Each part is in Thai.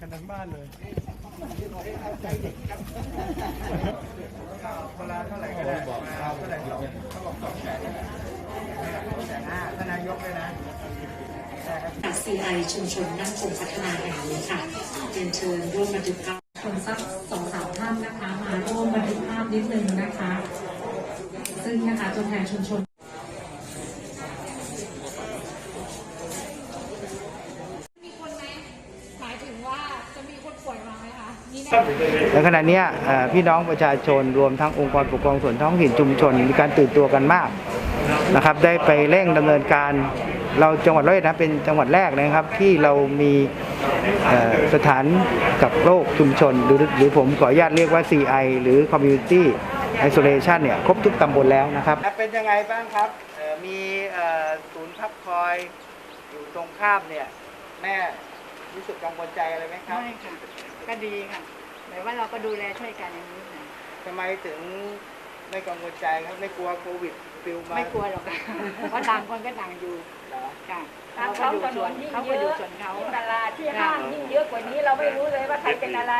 กันทั้งบ้านเลยเวลาเท่าไหร่ก็ได้บอกเท่าไหร่สองเขาบอกสองแสนแสนห้าท่านนายกเลยนะจาก CI ชุมชนนั่งคงพัฒนาแห่งนี้ค่ะเรียนเชิญร่วมบันทึกภาพคนสักสองสามท่านนะคะ มาร่วมบันทึกภาพนิดนึงนะคะ ซึ่งนะคะตัวแทนชุมชน มีคนไหมหมายถึงว่าจะมีคนป่วยมาไหมคะมี แน่และขณะเนี้ยเอ่อพี่น้องประชาชนรวมทั้งองค์กรปกครองส่วนท้องถิ่นชุมชน มีการตื่นตัวกันมากนะครับ ได้ไปเร่งดำเนินการเราจังหวัดร้อยเอ็ดนะเป็นจังหวัดแรกนะครับ ที่เรามีเอ่อสถานกับโรคชุมชน หรือหรือผมขออนุญาตเรียกว่า CI หรือ Community Isolation เนี่ยครบทุกตำบลแล้วนะครับ เป็นยังไงบ้างครับเอ่อมีเอ่อศูนย์พักคอยอยู่ตรงข้ามเนี่ยแม่ รู้สึกกังวลใจอะไรไหมครับ ไม่ค่ะ ก็ดีค่ะหมายว่าเราก็ดูแลช่วยกันอย่างนี้ค่ะ ทำไมถึงไม่กังวลใจครับ ไม่กลัวโควิดฟิลมาไม่กลัวหรอกค่ะเพราะต่างคนก็ต่างอยู่เหรอค่ะทางเขาเขาก็อยู่ถนส่วนนยิ่งเขาเยก็อยู่อะส่วนเขาตลาดที่ห้างยิ่งเยอะกว่านี้เราไม่รู้เลยว่าใครเป็นอะไร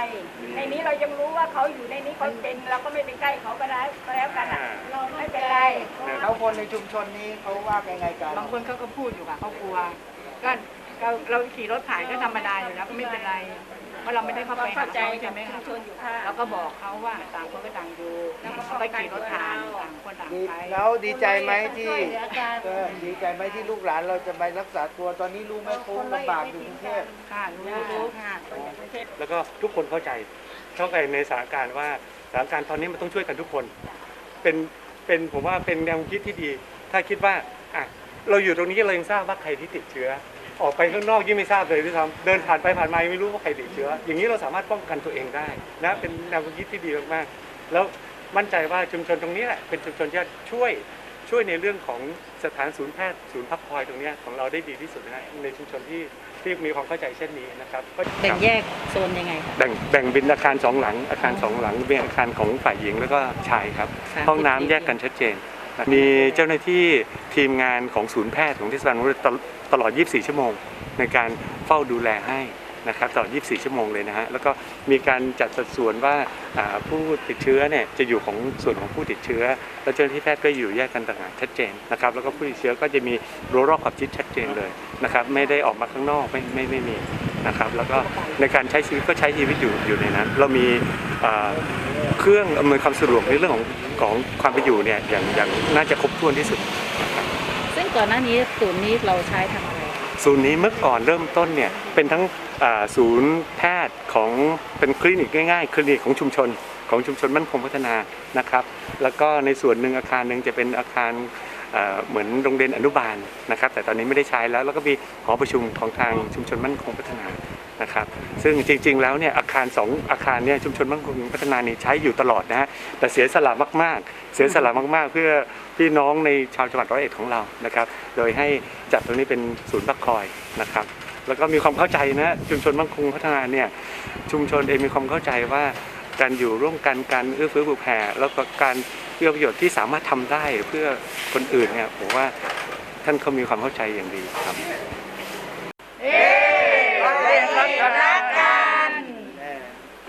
ในนี้เรายังรู้ว่าเขาอยู่ในนี้เขาเป็นเราก็ไม่ไปใกล้เขาก็ได้ก็แล้วกันอะเราไม่เป็นไร แล้วคนในชุมชนนี้เขาว่ายังไงกันบางคนเขาก็พูดอยู่ค่ะเขากลัว ก็ เราเราขี่รถผ่านก็ธรรมดาอยู่แล้วก็ไม่เป็นไร เพราะเราไม่ได้เข้าไปหาเข้าใจเขากัใช่บไหมชุคะมชนอยู่ค่ะเราก็บอกเขาว่าต่างคนก็ต่างอยู่เขาก็ขี่รถผ่านต่างคนต่างดีไปแล้วดีใจไหมที่ช่วยเหลือกันเออดีใจไหมที่ลูกหลานเราจะไปรักษาตัวตอนนี้ลูกแม่คงลำบากอยู่กรุงเทพค่ะรู้รู้ค่ะแล้วก็ทุกคนเข้าใจเข้าใจในสถานการณ์ว่าสถานการณ์ตอนนี้มันต้องช่วยกันทุกคน เป็นเป็นผมว่าเป็นแนวคิดที่ดี ถ้าคิดว่าอะเราอยู่ตรงนี้เรายังทราบว่าใครที่ติดเชื้อ ออกไปข้างนอกยิ่งไม่ทราบเลยด้วยซ้ำเดินผ่านไปผ่านมายังไม่รู้ว่าใครติดเชื้อ อย่างนี้เราสามารถป้องกันตัวเองได้นะเป็นแนวคิดที่ดีมากๆ แล้วมั่นใจว่าชุมชนตรงนี้แหละเป็นชุมชนที่จะช่วยช่วยในเรื่องของสถานศูนย์แพทย์ศูนย์พักคอยตรงเนี้ยของเราได้ดีที่สุดนะฮะในชุมชนที่ที่มีความเข้าใจเช่นนี้นะครับก็แบ่งแยกโซนยังไงคะแบ่งแบ่งเป็นอาคารสองหลัง อาคารสองหลังเป็นอาคารของฝ่ายหญิงแล้วก็ชายครับค่ะห้องน้ำแยกกันชัดเจนนะมีเจ้าหน้าที่ทีมงานของศูนย์แพทย์ของเทศบาลนนท ตลอด 24 ชั่วโมง ในการเฝ้าดูแลให้นะครับตลอด 24 ชั่วโมงเลยนะฮะ แล้วก็มีการจัดสัดส่วนว่าผู้ติดเชื้อเนี่ยจะอยู่ของส่วนของผู้ติดเชื้อ แล้วเจ้าหน้าที่แพทย์ก็อยู่แยกกันต่างหากชัดเจนนะครับ แล้วก็ผู้ติดเชื้อก็จะมีรั้วรอบขอบชิดชัดเจนเลยนะครับ ไม่ได้ออกมาข้างนอกไม่ไม่ไม่มีนะครับ แล้วก็ในการใช้ชีวิตก็ใช้ชีวิตอยู่อยู่ในนั้น เรามีเครื่องอำนวยความสะดวกในเรื่องของของความเป็นอยู่เนี่ยอย่างอย่างน่าจะครบถ้วนที่สุด ก่อนหน้านี้ศูนย์นี้เราใช้ทำอะไร ศูนย์นี้เมื่อก่อนเริ่มต้นเนี่ยเป็นทั้งอ่าศูนย์แพทย์ของเป็นคลินิกง่ายๆ คลินิกของชุมชน ของชุมชนมั่นคงพัฒนานะครับ แล้วก็ในส่วนหนึ่งอาคารหนึ่งจะเป็นอาคารเอ่อเหมือนโรงเรียนอนุบาลนะครับ แต่ตอนนี้ไม่ได้ใช้แล้วแล้วก็มีหอประชุมของทางชุมชนมั่นคงพัฒนา นะครับซึ่งจริง ๆ แล้วเนี่ยอาคารสองอาคารเนี่ยชุมชนมั่นคงพัฒนานี่ใช้อยู่ตลอดนะฮะแต่เสียสละมาก ๆ เสียสละมากๆ เพื่อพี่น้องในชาวจังหวัดร้อยเอ็ดของเรานะครับโดยให้จัดตรงนี้เป็นศูนย์พักคอยนะครับแล้วก็มีความเข้าใจนะชุมชนมั่นคงพัฒนาเนี่ยชุมชนเองมีความเข้าใจว่าการอยู่ร่วมกันการเอื้อเฟื้อเผื่อแผ่แล้วก็การเอื้อประโยชน์ที่สามารถทำได้เพื่อคนอื่นเนี่ยผมว่าท่านเขามีความเข้าใจอย่างดีครับ เออโอเค